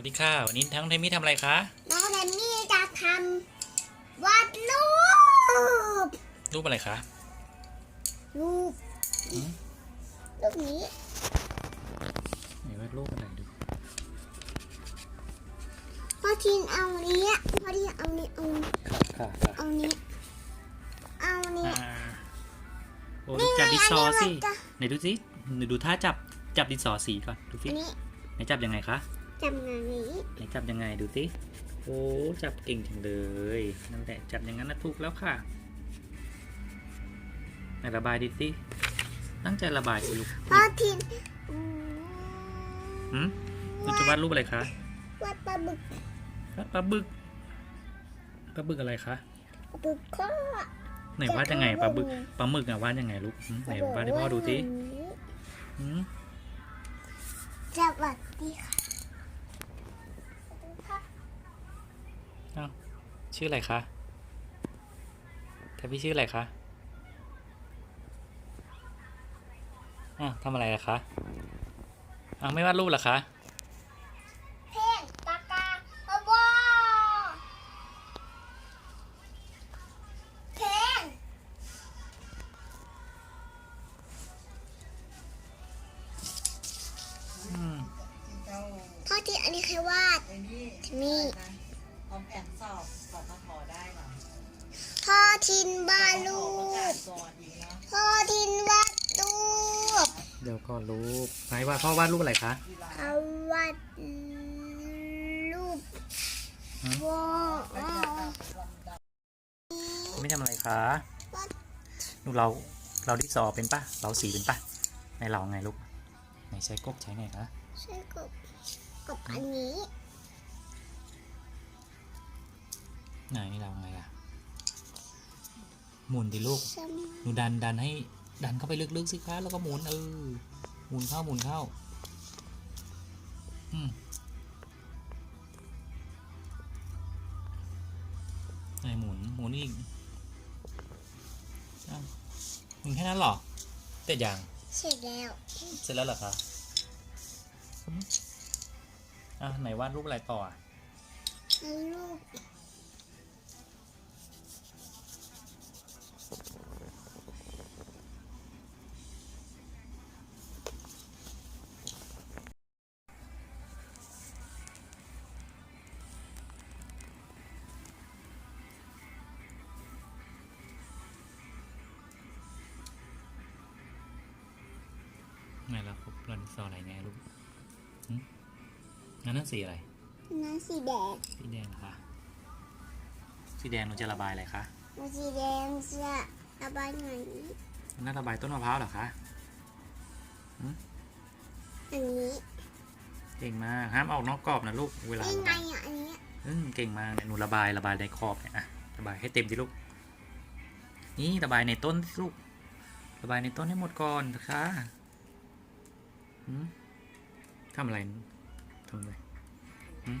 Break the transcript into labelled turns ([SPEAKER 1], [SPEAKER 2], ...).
[SPEAKER 1] วัสดีค่ะวันนี้ทั้งเทมมี่ทำอะไรคะ
[SPEAKER 2] น้องแรมมี่จะทำวาดรูป
[SPEAKER 1] รูปอะไรคะ
[SPEAKER 2] รูป
[SPEAKER 1] อืม
[SPEAKER 2] รูปนี้
[SPEAKER 1] ไหนวาดรูปอะไรดู
[SPEAKER 2] พอทีนเอาเนี้ยพอทีนเอานี้เอา
[SPEAKER 1] ค่ะค่ะค่ะ
[SPEAKER 2] เอานี้เอานี้
[SPEAKER 1] อ่าโอ้
[SPEAKER 2] นี่ไง
[SPEAKER 1] จับดินสอ
[SPEAKER 2] อันนี้
[SPEAKER 1] สิ
[SPEAKER 2] มันจะ
[SPEAKER 1] ไหนดูสิไหนดูท่าจับจับดินสอสีก่อนดูสิ
[SPEAKER 2] อันนี้
[SPEAKER 1] ไหนจับยังไงคะ
[SPEAKER 2] จำงานนี้
[SPEAKER 1] ไหนจับยังไงดูสิโอ้จับเก่งจังเลยนั่นแหละจับอย่างนั้นนะถูกแล้วค่ะไหนระบายดิสิตั้งใจระบายสิลูก
[SPEAKER 2] พอทีนอืม
[SPEAKER 1] หืมหนูจะวาดรูปอะไรคะ
[SPEAKER 2] วาดปลาบึก
[SPEAKER 1] ปลาบึกปลาบึกอะไรคะ
[SPEAKER 2] ปลาบึกข้อ
[SPEAKER 1] ไหนวาดยังไงปลาบึกปลาหมึกอะวาดยังไงลูกหืมไหนวาดให้พ่อดูสิหืม
[SPEAKER 2] สวัสดีค่ะ
[SPEAKER 1] อ้าว ชื่ออะไรคะแต่พี่ชื่ออะไรคะอ้าวทำอะไรอะคะอ้าวไม่วาดรูปเหรอคะ
[SPEAKER 2] เพลงปากกาบอบอเพลง
[SPEAKER 1] อืม
[SPEAKER 3] เจ้า
[SPEAKER 2] พ่อที่อันนี้ใครวาด
[SPEAKER 3] ไอ้นี่
[SPEAKER 2] นี่
[SPEAKER 3] อะไรนะทำแผนสอบสอบมาขอได้เหรอ
[SPEAKER 2] พ่อทินวาดรู
[SPEAKER 3] ประกา
[SPEAKER 2] ป
[SPEAKER 3] ศก่อนอีกนะ
[SPEAKER 2] พ่อทินวาดรูป
[SPEAKER 1] เดี๋ยวก่อนรูปไหนวาดพ่อวาดรูปอะไรคะ
[SPEAKER 3] ทีหลัง
[SPEAKER 2] เอาวาดรูป
[SPEAKER 1] ฮะ
[SPEAKER 2] วอ
[SPEAKER 3] แล้วจะตามลำดับ
[SPEAKER 1] ไม่ทำอะไรคะหนูเราเราดินสอเป็นปะเราสีเป็นปะในเราไงลูกไหนใช้กบใช้ไงคะ
[SPEAKER 2] ใช่กับกับอันนี้
[SPEAKER 1] ไหนนี่เราไงอะหมุนดิลูก
[SPEAKER 2] ใช่
[SPEAKER 1] หนูดันดันให้ ดันเข้าไปลึกๆสิคะแล้วก็หมุนเออ หมุนเข้าหมุนเข้า อืมไหนหมุนหมุนอีกอ้าวหมุนแค่นั้นเหรอเสร็จยัง
[SPEAKER 2] เสร็จแล้ว
[SPEAKER 1] เสร็จแล้วเหรอคะอืมอะไหนวาดรูปอะไรต่ออะ
[SPEAKER 2] เอารูป
[SPEAKER 1] ไหนเราพบเราดินสออะไรไงลูกหึงั้นนั่นสีอะไร
[SPEAKER 2] น้ำสีแดง
[SPEAKER 1] สีแดงเหรอคะสีแดงเราจะระบายอะไรคะ
[SPEAKER 2] น้ำสีแดงจะระบายไหน
[SPEAKER 1] น่าระบายต้นมะพร้าวเหรอคะ
[SPEAKER 2] อันนี้
[SPEAKER 1] เก่งมาก ห้ามออกนอกกรอบนะลูก เวลา
[SPEAKER 2] นี่
[SPEAKER 1] ระ
[SPEAKER 2] ไง
[SPEAKER 1] บาย
[SPEAKER 2] อะอันนี้
[SPEAKER 1] อืมเก่งมากเนี่ยหนูระบายระบายในขอบเนี่ยอะระบายให้เต็มที่ลูก นี่ระบายในต้นสิลูก ระบายในต้นให้หมดก่อนนะคะหืม ทำอะไรทำอะไรหืม